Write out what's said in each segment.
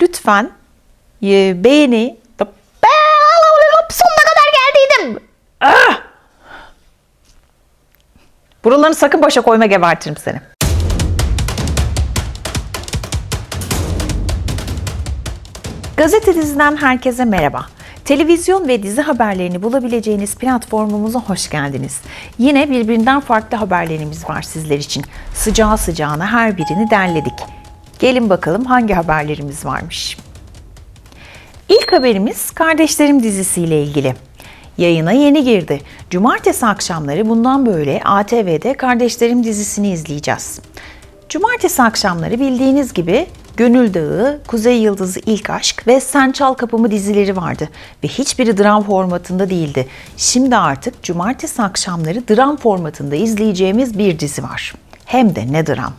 lütfen e, beğeni sonuna kadar geldiydim. Ah! Buralarını sakın başa koyma gebertirim seni. Gazete diziden herkese merhaba. Televizyon ve dizi haberlerini bulabileceğiniz platformumuza hoş geldiniz. Yine birbirinden farklı haberlerimiz var sizler için. Sıcağı sıcağına her birini derledik. Gelin bakalım hangi haberlerimiz varmış. İlk haberimiz Kardeşlerim dizisiyle ilgili. Yayına yeni girdi. Cumartesi akşamları bundan böyle ATV'de Kardeşlerim dizisini izleyeceğiz. Cumartesi akşamları bildiğiniz gibi Gönül Dağı, Kuzey Yıldızı İlk Aşk ve Sen Çal Kapımı dizileri vardı ve hiçbiri dram formatında değildi. Şimdi artık cumartesi akşamları dram formatında izleyeceğimiz bir dizi var. Hem de ne dram.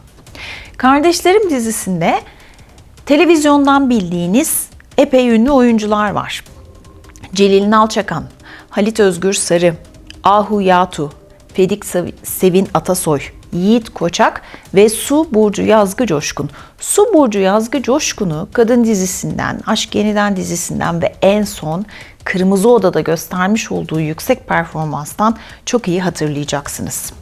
Kardeşlerim dizisinde televizyondan bildiğiniz epey ünlü oyuncular var. Celil Nalçakan, Halit Özgür Sarı, Ahu Yatu, Fedik Sevin Atasoy, Yiğit Koçak ve Su Burcu Yazgı Coşkun. Su Burcu Yazgı Coşkun'u kadın dizisinden, Aşk Yeniden dizisinden ve en son Kırmızı Oda'da göstermiş olduğu yüksek performanstan çok iyi hatırlayacaksınız.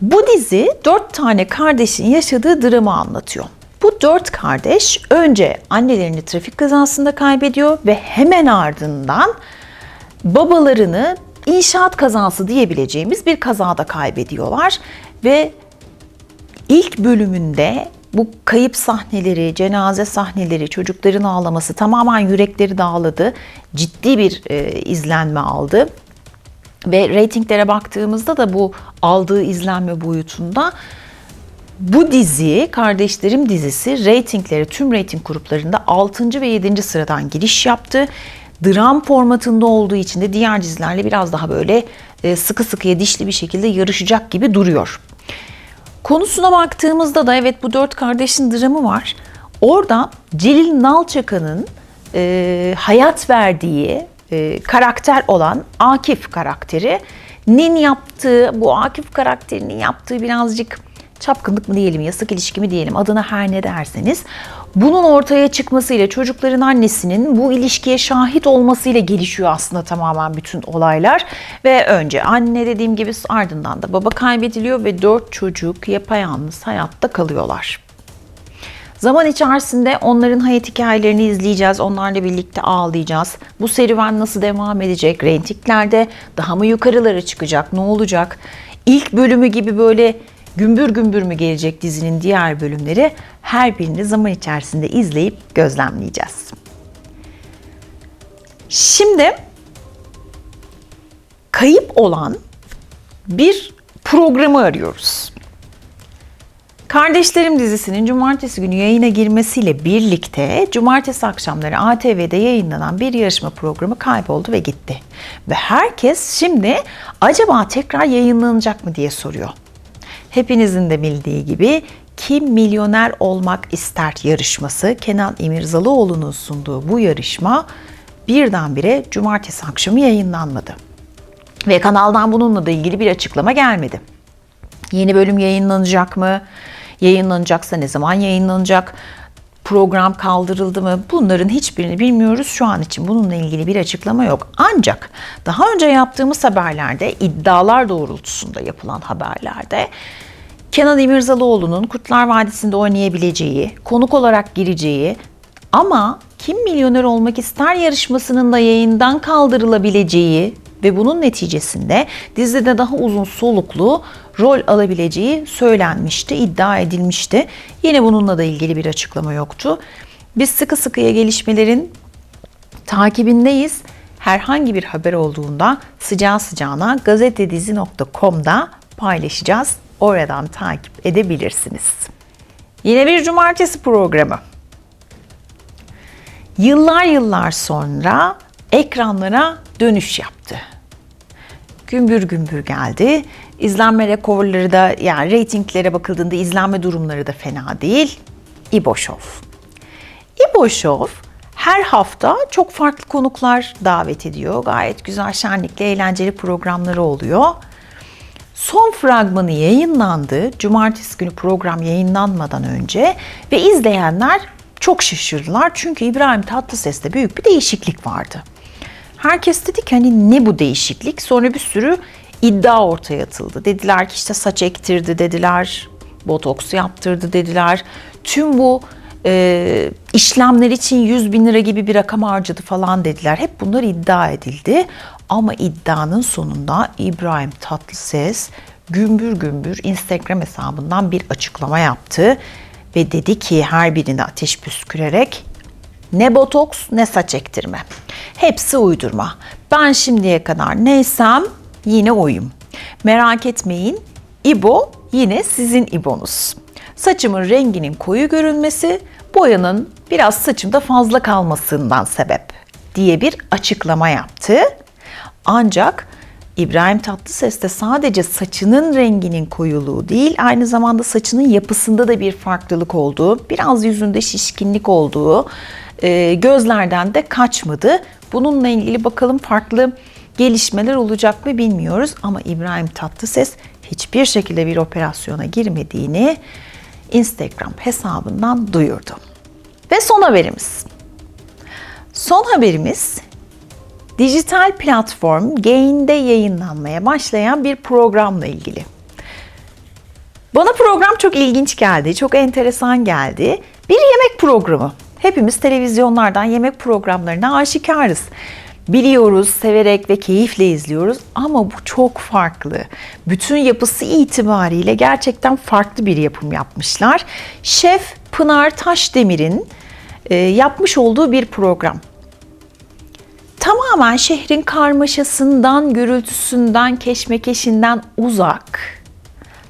Bu dizi dört tane kardeşin yaşadığı dramı anlatıyor. Bu dört kardeş önce annelerini trafik kazasında kaybediyor ve hemen ardından babalarını inşaat kazası diyebileceğimiz bir kazada kaybediyorlar ve ilk bölümünde bu kayıp sahneleri, cenaze sahneleri, çocukların ağlaması tamamen yürekleri dağladı. Ciddi bir e, izlenme aldı. Ve reytinglere baktığımızda da bu aldığı izlenme boyutunda bu dizi, Kardeşlerim dizisi reytingleri tüm reyting gruplarında 6. ve 7. sıradan giriş yaptı. Dram formatında olduğu için de diğer dizilerle biraz daha böyle e, sıkı sıkıya dişli bir şekilde yarışacak gibi duruyor. Konusuna baktığımızda da evet bu dört kardeşin dramı var. Orada Celil Nalçakan'ın e, hayat verdiği e, karakter olan Akif karakteri nin yaptığı, bu Akif karakterinin yaptığı birazcık çapkınlık mı diyelim, yasak ilişki mi diyelim adına her ne derseniz bunun ortaya çıkmasıyla çocukların annesinin bu ilişkiye şahit olmasıyla gelişiyor aslında tamamen bütün olaylar. Ve önce anne dediğim gibi ardından da baba kaybediliyor ve dört çocuk yapayalnız hayatta kalıyorlar. Zaman içerisinde onların hayat hikayelerini izleyeceğiz. Onlarla birlikte ağlayacağız. Bu serüven nasıl devam edecek? Reytinglerde daha mı yukarılara çıkacak? Ne olacak? İlk bölümü gibi böyle gümbür gümbür mü gelecek dizinin diğer bölümleri her birini zaman içerisinde izleyip gözlemleyeceğiz. Şimdi kayıp olan bir programı arıyoruz. Kardeşlerim dizisinin cumartesi günü yayına girmesiyle birlikte cumartesi akşamları ATV'de yayınlanan bir yarışma programı kayboldu ve gitti. Ve herkes şimdi acaba tekrar yayınlanacak mı diye soruyor. Hepinizin de bildiği gibi Kim Milyoner Olmak İster yarışması Kenan İmirzalıoğlu'nun sunduğu bu yarışma birdenbire cumartesi akşamı yayınlanmadı. Ve kanaldan bununla da ilgili bir açıklama gelmedi. Yeni bölüm yayınlanacak mı? Yayınlanacaksa ne zaman yayınlanacak? Program kaldırıldı mı? Bunların hiçbirini bilmiyoruz şu an için. Bununla ilgili bir açıklama yok. Ancak daha önce yaptığımız haberlerde iddialar doğrultusunda yapılan haberlerde Kenan İmirzalıoğlu'nun Kurtlar Vadisi'nde oynayabileceği, konuk olarak gireceği ama Kim Milyoner Olmak İster yarışmasının da yayından kaldırılabileceği ve bunun neticesinde dizide daha uzun soluklu rol alabileceği söylenmişti, iddia edilmişti. Yine bununla da ilgili bir açıklama yoktu. Biz sıkı sıkıya gelişmelerin takibindeyiz. Herhangi bir haber olduğunda sıcağı sıcağına gazetedizi.com'da paylaşacağız. Oradan takip edebilirsiniz. Yine bir cumartesi programı. Yıllar yıllar sonra ekranlara dönüş yaptı. Gümbür gümbür geldi. İzlenme rekorları da yani reytinglere bakıldığında izlenme durumları da fena değil. İbo Show. İbo Show her hafta çok farklı konuklar davet ediyor. Gayet güzel, şenlikli, eğlenceli programları oluyor. Son fragmanı yayınlandı. Cumartesi günü program yayınlanmadan önce ve izleyenler çok şaşırdılar çünkü İbrahim Tatlıses'te büyük bir değişiklik vardı. Herkes dedi ki hani ne bu değişiklik? Sonra bir sürü iddia ortaya atıldı. Dediler ki işte saç ektirdi dediler, botoks yaptırdı dediler. Tüm bu e, işlemler için 100 bin lira gibi bir rakam harcadı falan dediler. Hep bunlar iddia edildi. Ama iddianın sonunda İbrahim Tatlıses gümbür gümbür Instagram hesabından bir açıklama yaptı. Ve dedi ki her birine ateş püskürerek ne botoks ne saç ektirme. Hepsi uydurma. Ben şimdiye kadar neysem yine oyum. Merak etmeyin İbo yine sizin İbo'nuz. Saçımın renginin koyu görünmesi boyanın biraz saçımda fazla kalmasından sebep diye bir açıklama yaptı. Ancak İbrahim Tatlıses de sadece saçının renginin koyuluğu değil, aynı zamanda saçının yapısında da bir farklılık olduğu, biraz yüzünde şişkinlik olduğu e, gözlerden de kaçmadı. Bununla ilgili bakalım farklı gelişmeler olacak mı bilmiyoruz ama İbrahim Tatlıses hiçbir şekilde bir operasyona girmediğini Instagram hesabından duyurdu. Ve son haberimiz. Son haberimiz dijital platform Gain'de yayınlanmaya başlayan bir programla ilgili. Bana program çok ilginç geldi, çok enteresan geldi. Bir yemek programı. Hepimiz televizyonlardan yemek programlarına aşikarız. Biliyoruz, severek ve keyifle izliyoruz ama bu çok farklı. Bütün yapısı itibariyle gerçekten farklı bir yapım yapmışlar. Şef Pınar Taşdemir'in e, yapmış olduğu bir program tamamen şehrin karmaşasından, gürültüsünden, keşmekeşinden uzak,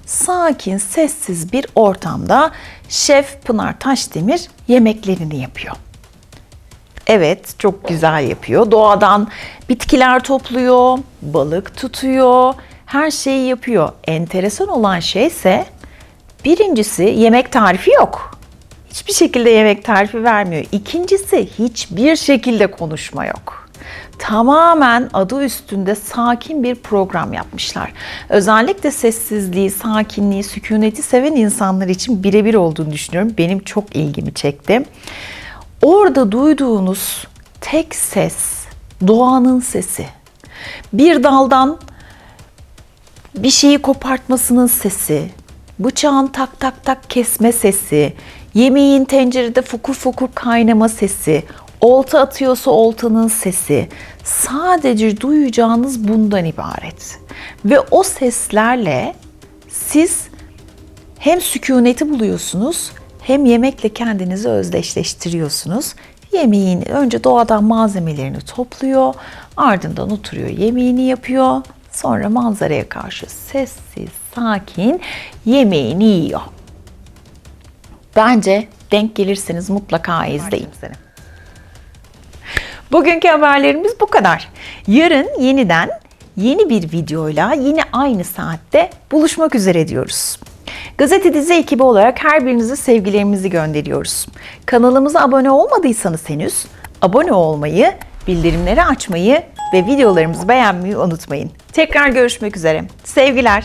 sakin, sessiz bir ortamda Şef Pınar Taşdemir yemeklerini yapıyor. Evet, çok güzel yapıyor. Doğadan bitkiler topluyor, balık tutuyor, her şeyi yapıyor. Enteresan olan şey ise birincisi yemek tarifi yok. Hiçbir şekilde yemek tarifi vermiyor. İkincisi hiçbir şekilde konuşma yok tamamen adı üstünde sakin bir program yapmışlar. Özellikle sessizliği, sakinliği, sükuneti seven insanlar için birebir olduğunu düşünüyorum. Benim çok ilgimi çekti. Orada duyduğunuz tek ses doğanın sesi. Bir daldan bir şeyi kopartmasının sesi, bıçağın tak tak tak kesme sesi, yemeğin tencerede fokur fokur kaynama sesi, olta atıyorsa oltanın sesi. Sadece duyacağınız bundan ibaret. Ve o seslerle siz hem sükuneti buluyorsunuz hem yemekle kendinizi özdeşleştiriyorsunuz. Yemeğin önce doğadan malzemelerini topluyor, ardından oturuyor yemeğini yapıyor. Sonra manzaraya karşı sessiz, sakin yemeğini yiyor. Bence denk gelirseniz mutlaka izleyin. Bugünkü haberlerimiz bu kadar. Yarın yeniden yeni bir videoyla yine aynı saatte buluşmak üzere diyoruz. Gazete Dizi ekibi olarak her birinize sevgilerimizi gönderiyoruz. Kanalımıza abone olmadıysanız henüz abone olmayı, bildirimleri açmayı ve videolarımızı beğenmeyi unutmayın. Tekrar görüşmek üzere. Sevgiler.